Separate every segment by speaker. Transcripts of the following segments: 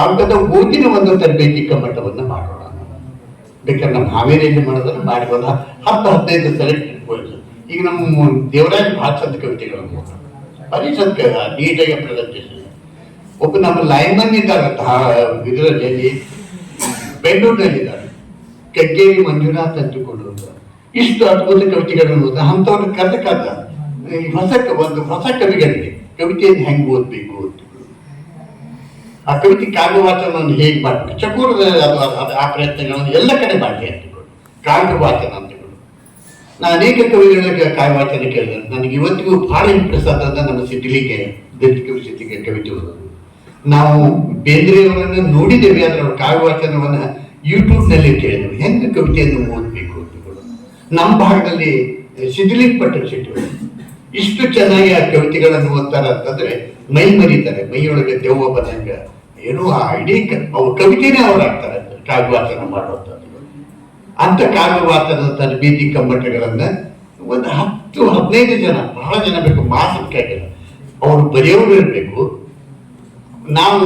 Speaker 1: ಕಾಗದ ಓದಿನ ಒಂದು ತರಬೇತಿ ಕಮ್ಮಟವನ್ನು ಮಾಡೋಣ. ಬೇಕಾದ್ರೆ ನಮ್ಮ ಹಾವೇರಿಯಲ್ಲಿ ಮಾಡೋದನ್ನ ಮಾಡ್ಬೋದು ಹತ್ತು ಹದಿನೈದು ಸಲ ಇಟ್ಕೊಳ್ಳಿ. ಈಗ ನಮ್ಮ ದೇವರಾಜ್ ಭಾಳ ಚಂದ ಕವಿತೆಗಳನ್ನು. ಭಾರಿ ಚಂದ ನೀಟಾಗಿ ಪ್ರೆಸೆಂಟೇಷನ್ ಒಬ್ಬ ನಮ್ಮ ಲೈನ್ಮನ್ ಇದ್ದಾರೆ ಇದರಲ್ಲಿ? ಬೆಂಗಳೂರಿನಲ್ಲಿದ್ದಾರೆ. ಕಗ್ಗೇರಿ ಮಂಜುನಾಥ್ ಅಂದುಕೊಂಡು ಇಷ್ಟು ಅದ್ಭುತ ಕವಿತೆಗಳನ್ನು ಓದ ಅಂಥವ್ರನ್ನ ಈ ಹೊಸ ಒಂದು ಹೊಸ ಕವಿಗಳಿಗೆ ಕವಿತೆಯನ್ನು ಹೆಂಗೆ ಓದಬೇಕು ಆ ಕವಿತೆ ಕಾವ್ಯವಾಚನವನ್ನು ಹೇಗೆ ಮಾಡಬೇಕು? ಚಕೂರದ ಆ ಪ್ರಯತ್ನಗಳನ್ನು ಎಲ್ಲ ಕಡೆ ಮಾಡಿ ಕಾವ್ಯ ಕಾವ್ಯವಾಚನ ಅಂತಗಳು ನಾನು ಅನೇಕ ಕವಿಗಳಿಗೆ ಕಾವ್ಯವಾಚನ ಕೇಳಿದೆ. ನನಗೆ ಇವತ್ತಿಗೂ ಭಾಳ ಇಂಪ್ರೆಸ್ ಆದಂತ ನಮ್ಮ ಸಿದ್ಧಲಿಗೆ ದಲಿತ ಕವಿ ಸಿದ್ಧಲಿಗೆ ಕವಿತೆ ಓದೋದು. ನಾವು ಬೇಂದ್ರೆಯವರನ್ನು ನೋಡಿದ್ದೇವೆ ಅದರ ಕಾವ್ಯವಾಚನವನ್ನು ಯೂಟ್ಯೂಬ್ನಲ್ಲಿ ಕೇಳಿದ್ವಿ ಹೆಂಗೆ ಕವಿತೆಯನ್ನು ಓದಬೇಕು ಅಂತಿಕೊಂಡು ನಮ್ಮ ಭಾಗದಲ್ಲಿ ಸಿದ್ಧಲಿಂಗ್ ಪಟ್ಟಣ ಶೆಟ್ಟಿ ಇಷ್ಟು ಚೆನ್ನಾಗಿ ಆ ಕವಿತೆಗಳನ್ನು ಓದ್ತಾರ ಅಂತಂದ್ರೆ ಮೈ ಮರಿತಾರೆ, ಮೈಯೊಳಗೆ ದೆವ್ವ ಬಂದಂಗ. ಏನೋ ಆ ಇಡೀ ಅವ್ರ ಅವು ಕವಿತೆನೇ ಅವ್ರಾಗ್ತಾರೆ, ಕಾವ್ಯವಾಚನ ಮಾಡುವಂಥದ್ದು. ಅಂತ ಕಾಗುವಾಚನ ತರಬೇತಿ ಕಮ್ಮಟಗಳನ್ನ ಒಂದು ಹತ್ತು, ಹದಿನೈದು ಜನ, ಬಹಳ ಜನ ಬೇಕು ಮಾಸಕ್ಕಾಗಿಲ್ಲ ಅವರು ಬರೆಯೋರು ಇರಬೇಕು. ನಾವು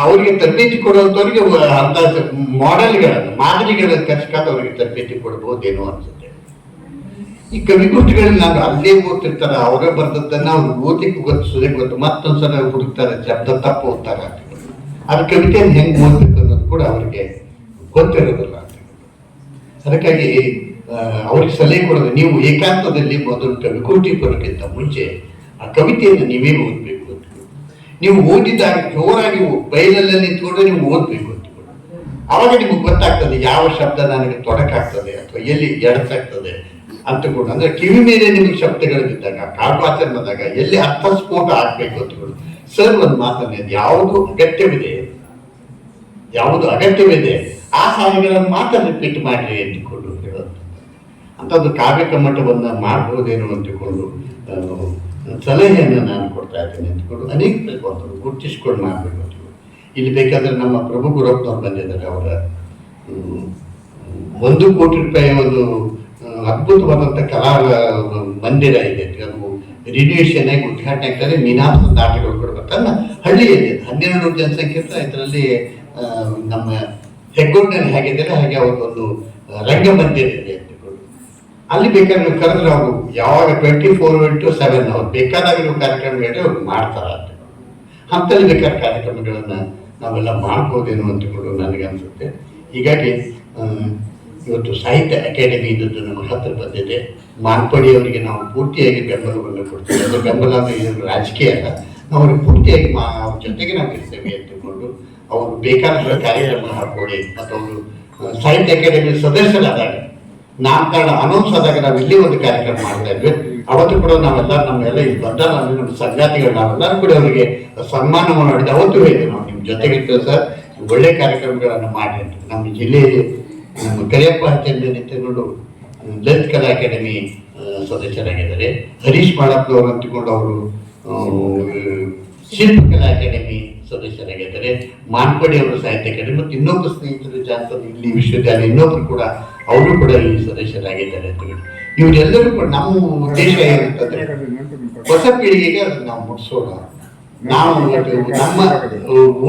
Speaker 1: ಅವರಿಗೆ ತರಬೇತಿ ಕೊಡುವಂಥವ್ರಿಗೆ ಅಂತ ಮಾಡೆಲ್ಗಳನ್ನು ಮಾದರಿಗಳನ್ನು ಕರ್ಸ್ಕೊಂಡು ಅವರಿಗೆ ತರಬೇತಿ ಕೊಡ್ಬೋದೇನೋ ಅನ್ಸುತ್ತೆ. ಈ ಕವಿಗೋಷ್ಠಿಗಳಲ್ಲಿ ನಾವು ಅಲ್ಲೇ ಓದ್ತಿರ್ತಾರೆ, ಅವರೇ ಬರ್ದದ್ದನ್ನ ಅವ್ರು ಓದ್ಲಿಕ್ಕೆ ಗೊತ್ತು ಸುದೇ ಗೊತ್ತು. ಮತ್ತೊಂದ್ಸಲ ಹುಡುಕ್ತಾರೆ ಶಬ್ದ ತಪ್ಪು ಓದ್ತಾರೆ ಅಂತ ಅದು ಕವಿತೆಯನ್ನು ಹೆಂಗೆ ಓದ್ಬೇಕು ಅನ್ನೋದು ಕೂಡ ಅವರಿಗೆ ಗೊತ್ತಿರೋದಿಲ್ಲ ಅಂತ ಅದಕ್ಕಾಗಿ ಅವರಿಗೆ ಸಲಹೆ ಕೊಡೋದು, ನೀವು ಏಕಾಂತದಲ್ಲಿ ಮೊದಲು ಕವಿಗೋಷ್ಠಿ ಬರೋಕ್ಕಿಂತ ಮುಂಚೆ ಆ ಕವಿತೆಯನ್ನು ನೀವೇ ಓದಬೇಕು ಅಂತ ನೀವು ಓದಿದಾಗ ಜೋರಾಗಿ ಬಯಲಲ್ಲಿ ನಿಂತ್ಕೊಂಡು ನೀವು ಓದಬೇಕು ಅಂತ ಅವಾಗ ನಿಮಗೆ ಗೊತ್ತಾಗ್ತದೆ ಯಾವ ಶಬ್ದ ನನಗೆ ತೊಡಕಾಗ್ತದೆ ಅಥವಾ ಎಲ್ಲಿ ಎಡತಾಗ್ತದೆ ಅಂತಕೊಂಡು ಅಂದ್ರೆ ಕಿವಿ ಮೇಲೆ ನಿಮಗೆ ಶಬ್ದಗಳು ಬಿದ್ದಾಗ ಬಂದಾಗ ಎಲ್ಲಿ ಅರ್ಥ ಸ್ಫೋಟ ಆಗ್ಬೇಕು ಅಂತಕೊಂಡು ಸರ್ ಒಂದು ಮಾತನ್ನ, ಯಾವುದು ಅಗತ್ಯವಿದೆ? ಯಾವುದು ಅಗತ್ಯವಿದೆ? ಆ ಸಾಲುಗಳನ್ನು ಮಾತ್ರ ರಿಪೀಟ್ ಮಾಡ್ರಿ ಅಂತಿಕೊಂಡು ಹೇಳೋದು. ಅಂಥದ್ದು ಕಾವ್ಯ ಕಮ್ಮಟವನ್ನು ಮಾಡಬಹುದೇನೋ ಅಂತಕೊಂಡು ಸಲಹೆಯನ್ನು ನಾನು ಕೊಡ್ತಾ ಇದ್ದೇನೆ ಅಂತಕೊಂಡು ಅನೇಕ ಬೇಕು ಗುರುತಿಸ್ಕೊಂಡು ಮಾಡಬೇಕು ಅಂತ ಇಲ್ಲಿ ಬೇಕಾದ್ರೆ ನಮ್ಮ ಪ್ರಭು ಗುರಪ್ಪನವ್ರು ಬಂದಿದ್ದಾರೆ. ಅವರ ಒಂದು ಕೋಟಿ ರೂಪಾಯಿ ಒಂದು ಅದ್ಭುತವಾದಂಥ ಕಲಾ ಮಂದಿರ ಇದೆ. ಅದು ರಿಡಿಯೇಷನ್ ಆಗಿ ಉದ್ಘಾಟನೆ ಆಗ್ತದೆ. ನಿನಾದ ನಾಟಕಗಳು ಕೂಡ ಬರ್ತಾರೆ. ಹಳ್ಳಿಯಲ್ಲಿ ಹನ್ನೆರಡು ಜನಸಂಖ್ಯೆ ಇದರಲ್ಲಿ ನಮ್ಮ ಹೆಗ್ಗೋಡ್ನಲ್ಲಿ ಹೇಗಿದ್ದಾರೆ ಹಾಗೆ ಅವ್ರದ್ದೊಂದು ರಂಗಮಂದಿರ ಇದೆ ಅಲ್ಲಿ ಬೇಕಾದ್ರೆ ನೀವು ಕರೆದ್ರೆ ಅವರು ಯಾವಾಗ ಟ್ವೆಂಟಿ ಫೋರ್ ಇಂಟು ಸೆವೆನ್ ಅವ್ರು ಬೇಕಾದಾಗ ನೀವು ಕಾರ್ಯಕ್ರಮ ಅವ್ರು ಮಾಡ್ತಾರೆ ಅಂತ ಹಂತಲ್ಲಿ ಬೇಕಾದ ಕಾರ್ಯಕ್ರಮಗಳನ್ನ ನಾವೆಲ್ಲ ಮಾಡ್ಬೋದೇನೋ ಅಂತಕೊಂಡು ನನಗೆ ಅನ್ಸುತ್ತೆ. ಹೀಗಾಗಿ ಇವತ್ತು ಸಾಹಿತ್ಯ ಅಕಾಡೆಮಿ ಇದ್ದದ್ದು ನಮ್ಮ ಹತ್ರ ಬಂದಿದೆ. ಮಾರ್ಪಡಿಯವರಿಗೆ ನಾವು ಪೂರ್ತಿಯಾಗಿ ಬೆಂಬಲವನ್ನು ಕೊಡ್ತೀವಿ. ಅದು ಬೆಂಬಲ ಅಂದರೆ ರಾಜಕೀಯ ಅಲ್ಲ. ನಾವು ಅವ್ರಿಗೆ ಪೂರ್ತಿಯಾಗಿ ಮಾ ಅವ್ರ ಜೊತೆಗೆ ನಾವು ಇರ್ತೇವೆ ಅಂತಕೊಂಡು ಅವರು ಬೇಕಾದ ಕಾರ್ಯಕ್ರಮ ಹಾಕೊಳ್ಳಿ ಮತ್ತು ಅವರು ಸಾಹಿತ್ಯ ಅಕಾಡೆಮಿ ಸದಸ್ಯರಾದಾಗ ನಾಮಕರಣ ಅನೌನ್ಸ್ ಆದಾಗ ನಾವು ಇಲ್ಲಿ ಒಂದು ಕಾರ್ಯಕ್ರಮ ಮಾಡ್ತಾ ಇದ್ವಿ. ಅವತ್ತು ಕೂಡ ನಾವೆಲ್ಲ ನಮ್ಮೆಲ್ಲ ಇಲ್ಲಿ ಬಂದ ನಮ್ಮ ಸಂಗಾತಿಗಳು ನಾವೆಲ್ಲರೂ ಕೂಡ ಅವರಿಗೆ ಸನ್ಮಾನವನ್ನು ಮಾಡಿದ ಅವತ್ತು ಹೇಳಿದ್ವಿ ನಾವು ನಿಮ್ಮ ಜೊತೆಗೆ ಸರ್. ಒಳ್ಳೆ ಕಾರ್ಯಕ್ರಮಗಳನ್ನು ಮಾಡಿ ನಮ್ಮ ಜಿಲ್ಲೆಯಲ್ಲಿ ಕರಿಯಪ್ಪ ಹತ್ಯೆಯಿಂದ ನಿಂತುಕೊಂಡು ಲಲಿತ್ ಕಲಾ ಅಕಾಡೆಮಿ ಸದಸ್ಯರಾಗಿದ್ದಾರೆ. ಹರೀಶ್ ಮಾಳಪ್ಪನವರು ಅಂತಕೊಂಡು ಅವರು ಶಿಲ್ಪ ಶಿಲ್ಪಕಲಾ ಅಕಾಡೆಮಿ ಸದಸ್ಯರಾಗಿದ್ದಾರೆ. ಮಾನ್ಪಡಿ ಅವರು ಸಾಹಿತ್ಯ ಅಕಾಡೆಮಿ ಮತ್ತು ಇನ್ನೊಬ್ಬ ಸ್ನೇಹಿತರು ಜಾನ್ಸನ್ ಇಲ್ಲಿ ವಿಶ್ವವಿದ್ಯಾಲಯ, ಇನ್ನೊಬ್ರು ಕೂಡ ಅವರು ಕೂಡ ಇಲ್ಲಿ ಸದಸ್ಯರಾಗಿದ್ದಾರೆ ಅಂತ ಹೇಳಿ. ಇವರೆಲ್ಲರೂ ಕೂಡ ನಮ್ಮ ಉದ್ದೇಶ ಏನಂತಂದ್ರೆ ಹೊಸ ಪೀಳಿಗೆಗೆ ಅದನ್ನ ನಾವು ಮುಟ್ಸೋಣ. ನಾವು ನಮ್ಮ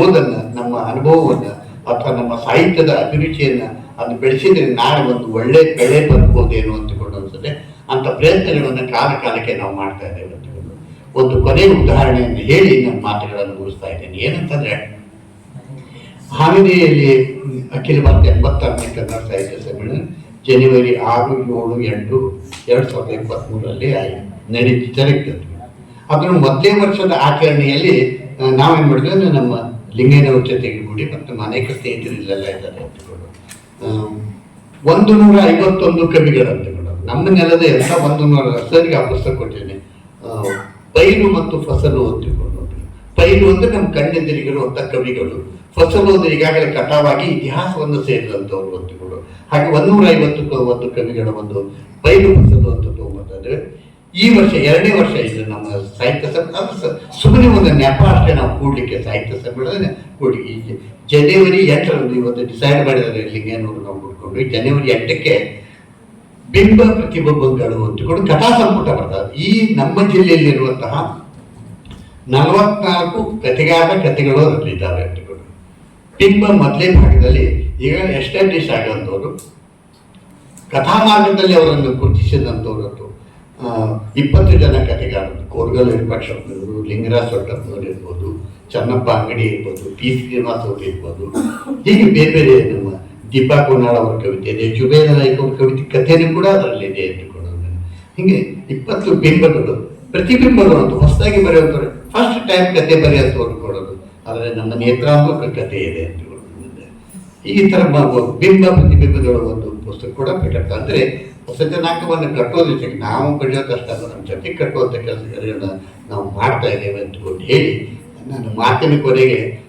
Speaker 1: ಓದನ್ನ, ನಮ್ಮ ಅನುಭವವನ್ನ ಅಥವಾ ನಮ್ಮ ಸಾಹಿತ್ಯದ ಅಭಿರುಚಿಯನ್ನ ಅದು ಬೆಳೆಸಿದ್ರೆ ನಾಳೆ ಒಂದು ಒಳ್ಳೆ ಬೆಳೆ ಬರ್ಬೋದೇನೋ ಅಂತಕೊಂಡು ಅನ್ಸುತ್ತೆ ಅಂತ ಪ್ರಯತ್ನಗಳನ್ನು ಕಾಲ ಕಾಲಕ್ಕೆ ನಾವು ಮಾಡ್ತಾ ಇದ್ದೇವೆ ಅಂತಕೊಂಡು ಒಂದು ಕೊನೆಯ ಉದಾಹರಣೆಯನ್ನು ಹೇಳಿ ನನ್ನ ಮಾತುಗಳನ್ನು ಮುಗಿಸ್ತಾ ಇದ್ದೇನೆ. ಏನಂತಂದ್ರೆ, ಹಾವೇರಿಯಲ್ಲಿ ಅಖಿಲ ಭಾರತ ಎಂಬತ್ತಾರನೇ ಕನ್ನಡ ಸಾಹಿತ್ಯ ಸಮ್ಮೇಳನ ಜನವರಿ ಆರು, ಏಳು, ಎಂಟು, ಎರಡು ಸಾವಿರದ ಇಪ್ಪತ್ತ್ಮೂರರಲ್ಲಿ ನಡೀತು ಜರುಗಿತು ಅದರ ಮೊದಲನೇ ವರ್ಷದ ಆಚರಣೆಯಲ್ಲಿ, ನಾವೇನು ಮಾಡಿದ್ವಿ ಅಂದರೆ ನಮ್ಮ ಲಿಂಗೇನ ಜೊತೆಗೆ ಕೂಡಿ ಮತ್ತು ನಮ್ಮ ಅನೇಕ ಸ್ನೇಹಿತರು ಇಲ್ಲೆಲ್ಲ ಇದ್ದಾರೆ ಅಂತಕೊಂಡು ಒಂದು ನೂರ ಐವತ್ತೊಂದು ಕವಿಗಳಂತೆ ಮೇಡಮ್. ನಮ್ಮ ನೆಲದ ಎಲ್ಲ ಒಂದು ನೂರ ಸರಿಗೆ ಆ ಪುಸ್ತಕ ಕೊಟ್ಟಿದ್ದೇನೆ ಪೈಲು ಮತ್ತು ಫಸಲು ಅಂತಿಕೊಂಡು ಪೈರು ಅಂದ್ರೆ ನಮ್ಮ ಕಣ್ಣೆದುರಿಗಿರುವಂಥ ಕವಿಗಳು. ಫಸಲು ಅಂದ್ರೆ ಈಗಾಗಲೇ ಕಟಾವಾಗಿ ಇತಿಹಾಸವನ್ನು ಸೇರಿದಂಥವ್ರು ಅಂತಿಕೊಂಡು ಹಾಗೆ ಒಂದೂರ ಐವತ್ತು ಒಂದು ಕವಿಗಳ ಒಂದು ಪೈರು ಫಸಲು ಅಂತ ತಗೊಂಡ್ರೆ ಈ ವರ್ಷ, ಎರಡನೇ ವರ್ಷ ಇದು ನಮ್ಮ ಸಾಹಿತ್ಯ ಸಮ್ಮೇಳನ. ಸುಮ್ಮನೆ ಒಂದು ನೆಪ ಅಷ್ಟೇ ನಾವು ಕೂಡ್ಲಿಕ್ಕೆ ಸಾಹಿತ್ಯ ಸಮ್ಮೇಳನ ಕೂಡಿ ಜನವರಿ ಎಂಟರಂದು ಇವತ್ತು ಡಿಸೈಡ್ ಮಾಡಿದ್ದಾರೆ ಲಿಂಗೇನವರು ನಾವು ಕೂಡ್ಕೊಂಡು ಜನವರಿ ಎಂಟಕ್ಕೆ ಬಿಂಬ ಪ್ರತಿಬಿಂಬಗಳು ಅಂತಕೊಂಡು ಕಥಾ ಸಂಪುಟ ಬರ್ತದೆ ಈ ನಮ್ಮ ಜಿಲ್ಲೆಯಲ್ಲಿರುವಂತಹ ನಲವತ್ನಾಲ್ಕು ಕಥೆಗಾರ ಕಥೆಗಳು ಅದರಲ್ಲಿದ್ದಾವೆ ಅಂತಕೊಂಡು. ಬಿಂಬ ಮೊದಲೇ ಭಾಗದಲ್ಲಿ ಈಗ ಎಸ್ಟಾಬ್ಲಿಷ್ ಕಥಾ ಕಥಾಮಾರ್ಗದಲ್ಲಿ ಅವರನ್ನು ಗುರುತಿಸಿದಂಥವ್ರದ್ದು ಇಪ್ಪತ್ತು ಜನ ಕಥೆಗಾರರು, ಕೋರ್ಗಲ್ ವಿರೂಪಾಕ್ಷಪ್ಪನವರು ಲಿಂಗರಾಜ್ ಸೊಟ್ಟಪ್ಪನವರು ಇರ್ಬೋದು ಚನ್ನಪ್ಪ ಅಂಗಡಿ ಇರ್ಬೋದು ಪಿ ಶ್ರೀನಿವಾಸ್ ಅವರು ಇರ್ಬೋದು, ಹೀಗೆ ಬೇರೆ ಬೇರೆ ನಮ್ಮ ದೀಪಾ ಕೋನಾಳ್ ಅವರ ಕವಿತೆ ಇದೆ, ಜುಬೇದ ನಾಯ್ಕ ಅವ್ರ ಕವಿತೆ ಕಥೆನೂ ಕೂಡ ಅದರಲ್ಲಿದೆ ಎಂದುಕೊಂಡು ಹೀಗೆ ಇಪ್ಪತ್ತು ಬಿಂಬಗಳು, ಪ್ರತಿಬಿಂಬಗಳು ಅಂತ ಹೊಸದಾಗಿ ಬರೆಯುವಂಥವ್ರು ಫಸ್ಟ್ ಟೈಮ್ ಕತೆ ಬರೆಯುವಂಥವ್ರು ಕೊಡೋದು ಆದರೆ ನಮ್ಮ ನೇತ್ರಾತ್ಮಕ ಕಥೆ ಇದೆ ಅಂತ ಈ ಥರ ಬಿಂಬ ಪ್ರತಿಬಿಂಬಗಳ ಒಂದು ಪುಸ್ತಕ ಕೂಡ ಬೇಕಾಗ್ತದೆ ಅಂದರೆ ಹೊಸ ಜನಾಂಗವನ್ನು ಜೊತೆಗೆ ನಾವು ಬೆಳೆಯೋದಷ್ಟೇ ಅಲ್ಲ ನಮ್ಮ ಜೊತೆ ಕಟ್ಟುವಂಥ ಕೆಲಸಗಳನ್ನ ನಾವು ಮಾಡ್ತಾ ಇದ್ದೇವೆ ಅಂತ ಹೇಳಿ ನಾನು ಮಾತಿನ ಕೊನೆಗೆ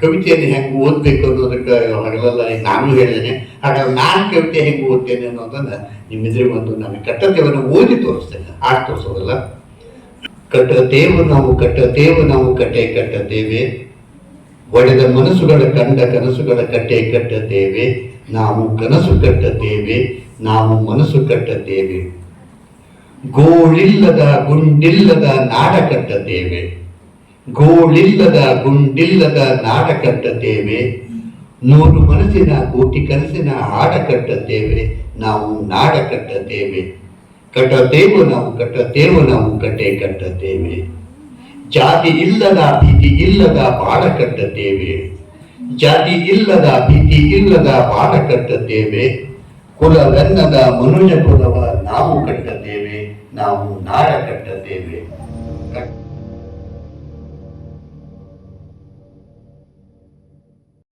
Speaker 1: ಕವಿತೆಯನ್ನು ಹೆಂಗೆ ಓದಬೇಕು ಅನ್ನೋದಕ್ಕೆ ಹಗಲೆಲ್ಲ ನಾನು ಹೇಳಿದ್ದೇನೆ. ಹಾಗಾದ್ರೆ ನಾನು ಕವಿತೆ ಹೆಂಗೆ ಓದ್ತೇನೆ ಅನ್ನೋದನ್ನು ನಿಮ್ಮೆದುರಿಗೆ ಒಂದು ನಾನು ಕಟ್ಟತೆಯನ್ನು ಓದಿ ತೋರಿಸ್ತೇನೆ. ಆಟ ತೋರಿಸೋದಲ್ಲ? ಕಟ್ಟತೇವು ನಾವು ಕಟ್ಟತೇವು ನಾವು, ಕಟ್ಟೆ ಕಟ್ಟತೇವೆ. ಒಡೆದ ಮನಸ್ಸುಗಳ ಕಂಡ ಕನಸುಗಳ ಕಟ್ಟೆ ಕಟ್ಟತೇವೆ. ನಾವು ಕನಸು ಕಟ್ಟತೇವೆ, ನಾವು ಮನಸ್ಸು ಕಟ್ಟತೇವೆ. ಗೋಳಿಲ್ಲದ, ಗುಂಡಿಲ್ಲದ ನಾಡ ಕಟ್ಟತೇವೆ. ಗೋಳಿಲ್ಲದ ಗುಂಡಿಲ್ಲದ ನಾಡ ಕಟ್ಟತೇವೆ ನೂರು ಮನಸ್ಸಿನ ಕೋಟಿ ಕನಸಿನ ಹಾಡ ಕಟ್ಟತೇವೆ ನಾವು ನಾಡ ಕಟ್ಟತೇವೆ ಕಟ್ಟತೇವು ನಾವು ಕಟ್ಟತೇವು ನಾವು ಕಟ್ಟೆ ಕಟ್ಟತೇವೆ ಜಾತಿ ಇಲ್ಲದ ಭೀತಿ ಇಲ್ಲದ ಬಾಳ ಕಟ್ಟತೇವೆ ಜಾತಿ ಇಲ್ಲದ ಭೀತಿ ಇಲ್ಲದ ಬಾಳ ಕಟ್ಟತೇವೆ ಕುಲವೆನ್ನದ ಮನುಜ ಕುಲವ ನಾವು ಕಟ್ಟತೇವೆ ನಾವು ನಾಡ ಕಟ್ಟತೇವೆ ಕಟ್-